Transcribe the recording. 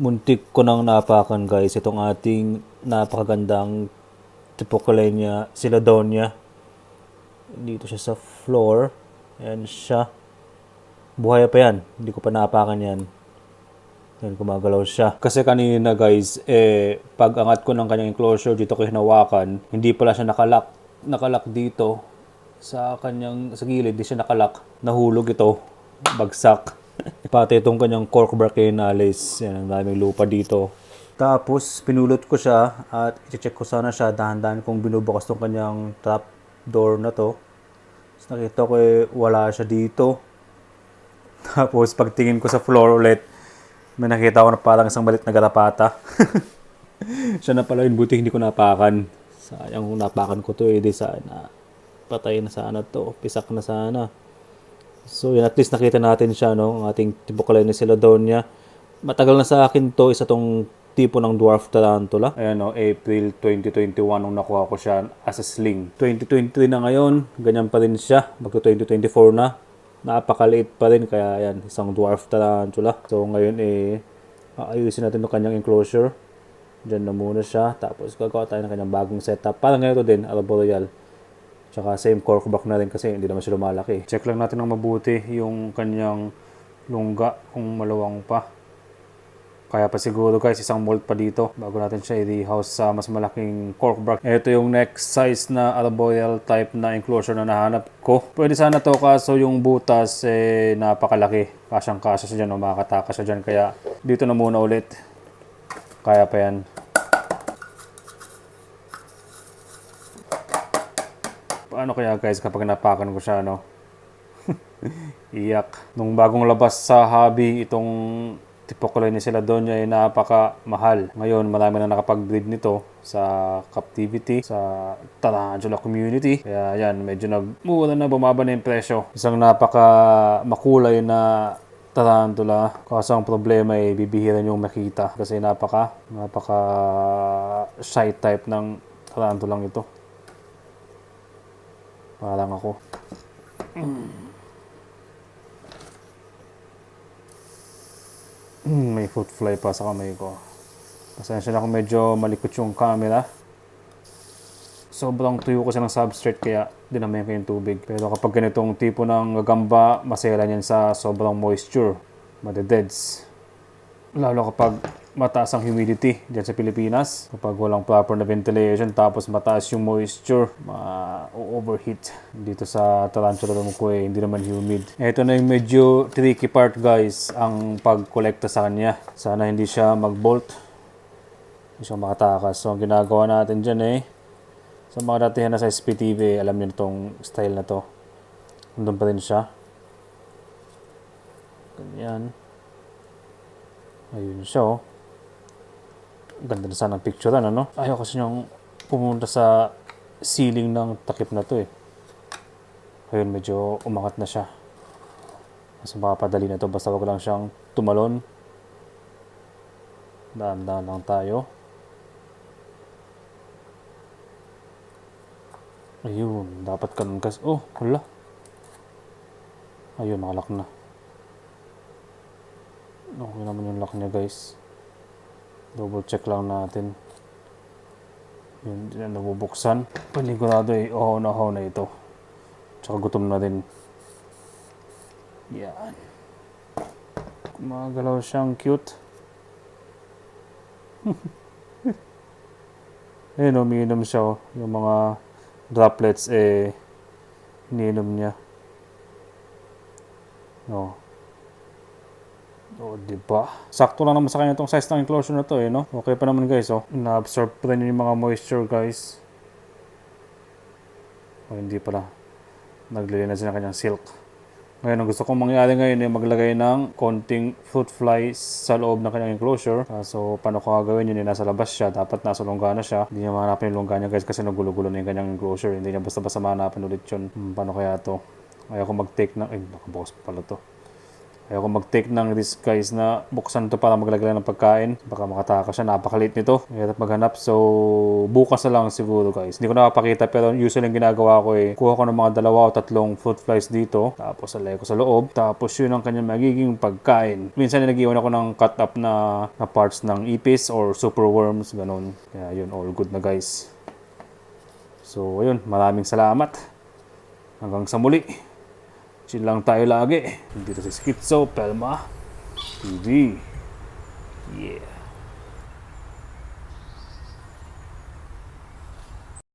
muntik ko nang napakan guys itong ating napakagandang Tipocolenia Siladonia. Dito siya sa floor. Ayan siya. Buhay pa yan. Hindi ko pa napakan yan. Yan, gumagalaw siya. Kasi kanina guys, eh, pag angat ko ng kanyang enclosure, dito ko hinawakan, hindi pala siya nakalak. Nakalak dito sa kanyang, sa gilid, di siya nakalak. Nahulog ito. Bagsak. Pati itong kanyang cork brachynalis. Yan, ang daming lupa dito. Tapos, pinulot ko siya at i-check ko sana siya dahan-dahan kung binubukas tong kanyang trap door na to. Tapos nakita ko eh, wala siya dito. Tapos, pagtingin ko sa floor ulit, may nakita ko na parang isang balit na garapata. siya na pala yun, buti hindi ko napakan. Sayang kung napakan ko to eh, di sana. Patay na sana to, pisak na sana. So yun, at least nakita natin siya, no? Ang ating tibukalay na Siladonia. Matagal na sa akin to, isa tong tipo ng dwarf tarantula. Ayan no, April 2021 nung nakuha ko siya as a sling. 2023 na ngayon, ganyan pa rin siya. Magto 2024 na. Napakaliit pa rin, kaya yan, isang dwarf tarantula. So ngayon eh, aayusin natin yung kanyang enclosure. Diyan na muna siya. Tapos gagawa tayo ng kanyang bagong setup. Parang ganito din, Arboreal. Tsaka same corkback na rin kasi hindi naman siya lumalaki. Check lang natin ng mabuti yung kanyang lungga kung malawang pa. Kaya pa siguro guys, isang mold pa dito bago natin siya i-rehouse sa mas malaking corkback. Ito yung next size na arboreal type na enclosure na nahanap ko. Pwede sana to kaso yung butas eh napakalaki. Kasyang kasya siya dyan o makakatakas siya dyan. Kaya dito na muna ulit. Kaya pa yan. Paano kaya guys kapag napakan ko siya no? Iyak. Nung bagong labas sa hobby, itong Tipocolay ni sila doon ay napaka mahal. Ngayon, marami na nakapag-breed nito sa captivity, sa tarantula community. Kaya yan, medyo nagmura na bumaba na yung presyo. Isang napaka makulay na tarantula. Kaso ang problema ay bibihiran yung makita kasi napaka napaka shy type ng tarantulang ito. Parang ako. Hmm, may fruit fly pa sa kamay ko. Pasensya na kung medyo malikot yung camera. Sobrang tuyo ko siya ng substrate kaya dinamayan ko yung tubig. Pero kapag ganitong tipo ng gagamba, masela niyan sa sobrang moisture. Madededs. Lalo kapag mataas ang humidity dyan sa Pilipinas. Kapag walang proper na ventilation tapos mataas yung moisture, ma-overheat. Dito sa tarantula naman ko eh, hindi naman humid. Ito na yung medyo tricky part guys, ang pag-collecta sa kanya. Sana hindi siya mag-bolt. Hindi siya makatakas. So ang ginagawa natin dyan eh, sa mga datihan na sa SPTV, alam niyo itong style na to. Nandun pa rin siya. Ganyan. Ayun siya oh. Ganda na sana ng picture ano? Ayaw kasi niyang pumunta sa ceiling ng takip na to eh. Ayun, medyo umangat na siya. Mas makapadali na to. Basta wag lang siyang tumalon. Daan-daan lang tayo. Ayun, dapat ganun kas. Oh, wala. Ayun, nakalak na. Okay naman yung lock niya guys. Double check lang natin. Yun, yun nabubuksan. Panigurado eh, ohaw na ohaw na ito. Tsaka gutom na din. Yan. Gumagalaw siyang cute. Ayun, umiinom siya oh. Yung mga droplets eh, iniinom niya. Oh. Oh, di ba? Sakto lang naman sa kanya itong size ng enclosure na to eh, no? Okay pa naman guys, oh. Na-absorb pa rin yung mga moisture, guys. Oh, hindi pala. Naglilinis na kanyang silk. Ngayon, ang gusto kong mangyari ngayon ay maglagay ng konting fruit flies sa loob ng kanyang enclosure. Uh, so, paano ko gagawin yun? Nasa labas siya. Dapat nasa lungga na siya. Hindi niya mahanapin yung lungga niya guys kasi nagulo-gulo na yung kanyang enclosure. Hindi niya basta-basta mahanapin ulit yun. Hmm, paano kaya to? Ayaw ko mag-take ng... Ay, nakabukas pa pala to. Ayoko mag-take ng risk guys na buksan to para maglagay ng pagkain. Baka makatakas siya. Napakalit nito. Hirap maghanap. So, bukas na lang siguro guys. Hindi ko nakapakita pero usually yung ginagawa ko eh. Kuha ko ng mga dalawa o tatlong fruit flies dito. Tapos alay ko sa loob. Tapos yun ang kanyang magiging pagkain. Minsan nag-iwan ako ng cut up na, na parts ng ipis or super worms. Ganun. Kaya yun, all good na guys. So, ayun. Maraming salamat. Hanggang sa muli. Chill lang tayo lagi. Dito sa Skitso, Pelma TV. Yeah.